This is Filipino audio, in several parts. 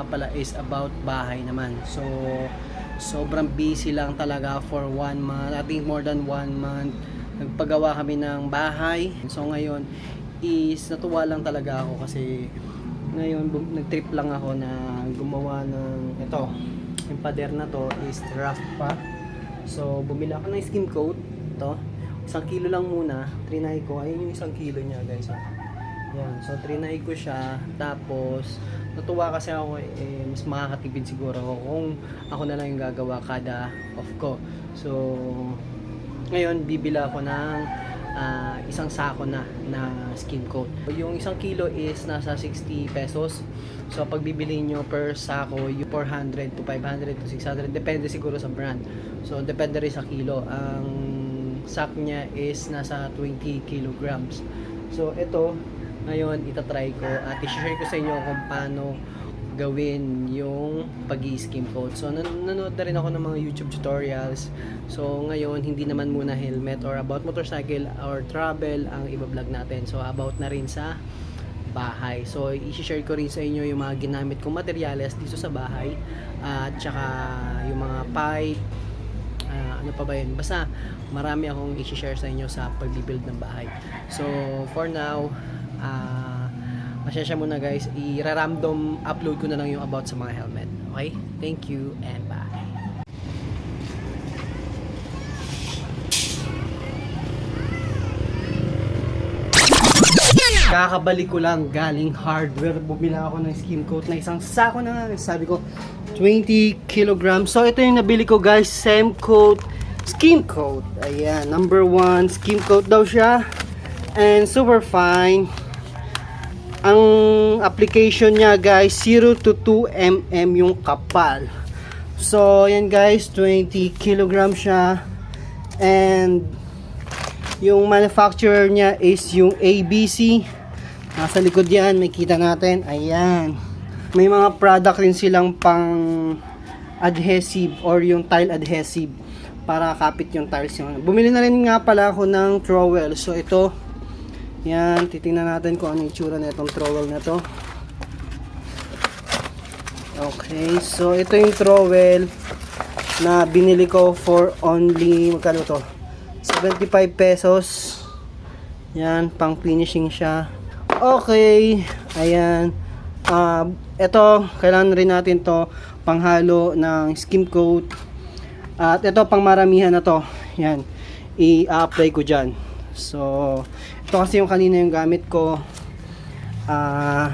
nga pala is about bahay naman. So, sobrang busy lang talaga for one month. I think more than one month. Nagpagawa kami ng bahay. So, ngayon is natuwa lang talaga ako kasi ngayon nag-trip lang ako na gumawa ng ito. Yung pader na to is rough pa. So, bumili ako ng skim coat. Ito. Isang kilo lang muna. Trinay ko. Ayun yung isang kilo niya guys. ah. Yan. So, trinay ko siya. Tapos, natuwa kasi ako eh, mas makakatipid siguro ako kung ako na lang yung gagawa kada off ko. So, ngayon, bibila ako ng ah, isang sako na na skin coat. Yung isang kilo is nasa 60 pesos. So, pag bibili nyo per sako, yung 400 to 500 to 600, depende siguro sa brand. So, depende rin sa kilo. Ang sack niya is nasa 20 kilograms. So, ito, ngayon, itatry ko at i-share ko sa inyo kung paano gawin yung pag skim coat. So, nan- nanood na rin ako ng mga YouTube tutorials. So, ngayon, hindi naman muna helmet or about motorcycle or travel ang ibablog natin. So, about na rin sa bahay. So, i-share ko rin sa inyo yung mga ginamit kong materyales dito sa bahay. At saka yung mga pipe, ah, ano pa ba yun? Basta marami akong i-share sa inyo sa pag-build ng bahay. So, for now, ah, pasensya muna guys. I-random upload ko na lang yung about sa mga helmet. Okay? Thank you and bye. Kakabalik ko lang galing hardware. Bumili ako ng skim coat na isang sako na. Sabi ko, 20 kilograms. So, ito yung nabili ko guys. Same coat. Skim coat. Ayan. Number one. Skim coat daw siya. And super fine. Ang application niya guys, 0 to 2 mm yung kapal. So, yan guys. 20 kilograms siya. And yung manufacturer niya is yung ABC. Nasa likod yan, may kita natin. Ayan. May mga product rin silang pang adhesive or yung tile adhesive para kapit yung tiles yung Bumili na rin nga pala ako ng trowel. So ito, yan, titingnan natin kung ano itsura na itong trowel na to. Okay, so ito yung trowel na binili ko for only, magkano to? 75 pesos. Yan, pang finishing siya. Okay, ayan. Ah, ito, kailangan rin natin to panghalo ng skim coat. At ito, pang maramihan na to. Yan, i-apply ko dyan. So, ito kasi yung kanina yung gamit ko. Ah,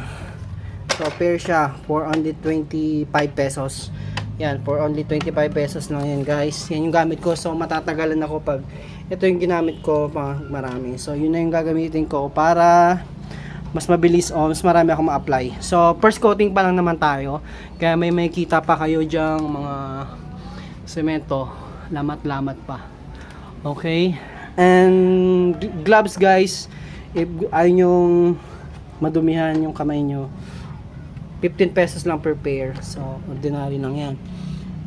so, pair siya for only 25 pesos. Yan, for only 25 pesos lang yan guys. Yan yung gamit ko. So, matatagalan ako pag ito yung ginamit ko pang marami. So, yun na yung gagamitin ko para mas mabilis o mas marami akong ma-apply. So, first coating pa lang naman tayo. Kaya may makikita pa kayo dyang mga semento. Lamat-lamat pa. Okay? And gloves guys, if ayaw nyong madumihan yung kamay nyo, 15 pesos lang per pair. So, ordinary lang yan.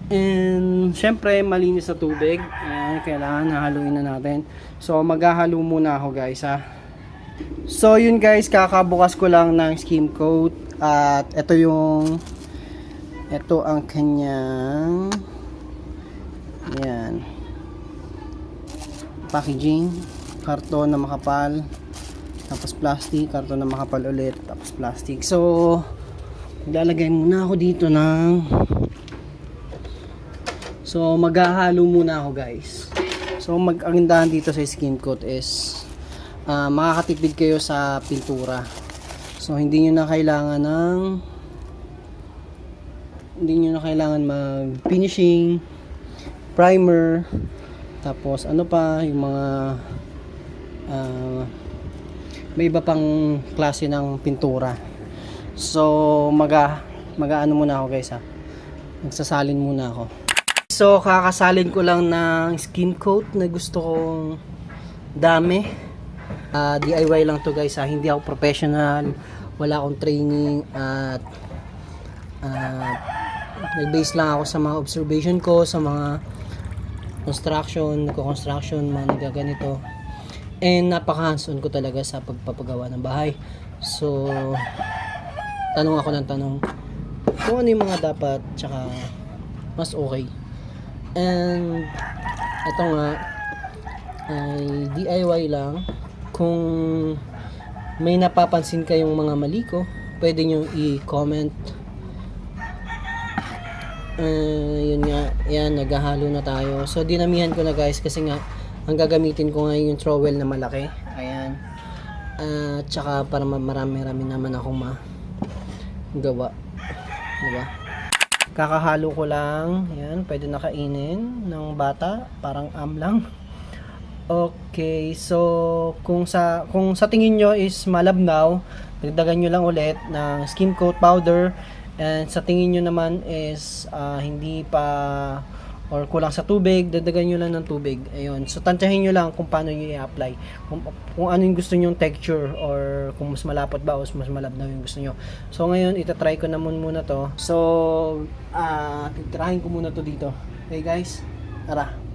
And, syempre, malinis na tubig. Ayan, kailangan nahaluin na natin. So, maghahalo muna ako guys ha. So, yun guys, kakabukas ko lang ng skim coat. At, ito yung, ito ang kanyang, yan, packaging. Karton na makapal. Tapos plastic, karton na makapal ulit. Tapos plastic. So, Lalagay muna ako dito ng So maghahalo muna ako guys. So mag ang gandahan dito sa skin coat is ah, makakatipid kayo sa pintura. So hindi niyo na kailangan ng hindi niyo na kailangan mag finishing, primer, tapos ano pa yung mga ah, may iba pang klase ng pintura. So, maga, mag-ano muna ako guys ha. Nagsasalin muna ako. So, kakasalin ko lang ng skin coat na gusto kong dami. Ah, DIY lang to guys ha. Hindi ako professional. Wala akong training at ah, nag-base lang ako sa mga observation ko, sa mga construction, nagko-construction, mga nagaganito. And napaka-hands-on ko talaga sa pagpapagawa ng bahay. So, tanong ako ng tanong kung ano yung mga dapat tsaka mas okay. And ito nga ay DIY lang. Kung may napapansin kayong mga mali ko, pwede nyo i-comment. Uh, yun nga, yan, naghahalo na tayo. So, dinamihan ko na guys kasi nga, ang gagamitin ko ngayon yung trowel na malaki. Ayan. At tsaka para ma- marami-rami naman akong ma gawa. Diba? Kakahalo ko lang. Yan, pwede na kainin ng bata. Parang am lang. Okay, so kung sa kung sa tingin nyo is malabnaw, dagdagan nyo lang ulit ng skin coat powder and sa tingin nyo naman is ah, hindi pa or kulang sa tubig, dagdagan nyo lang ng tubig. Ayun. So tantyahin nyo lang kung paano nyo i-apply. Kung, kung ano yung gusto nyo texture or kung mas malapot ba o mas malabnaw yung gusto nyo. So ngayon, itatry ko na mun- muna to. So, ah, titirahin ko muna to dito. Okay guys? Tara.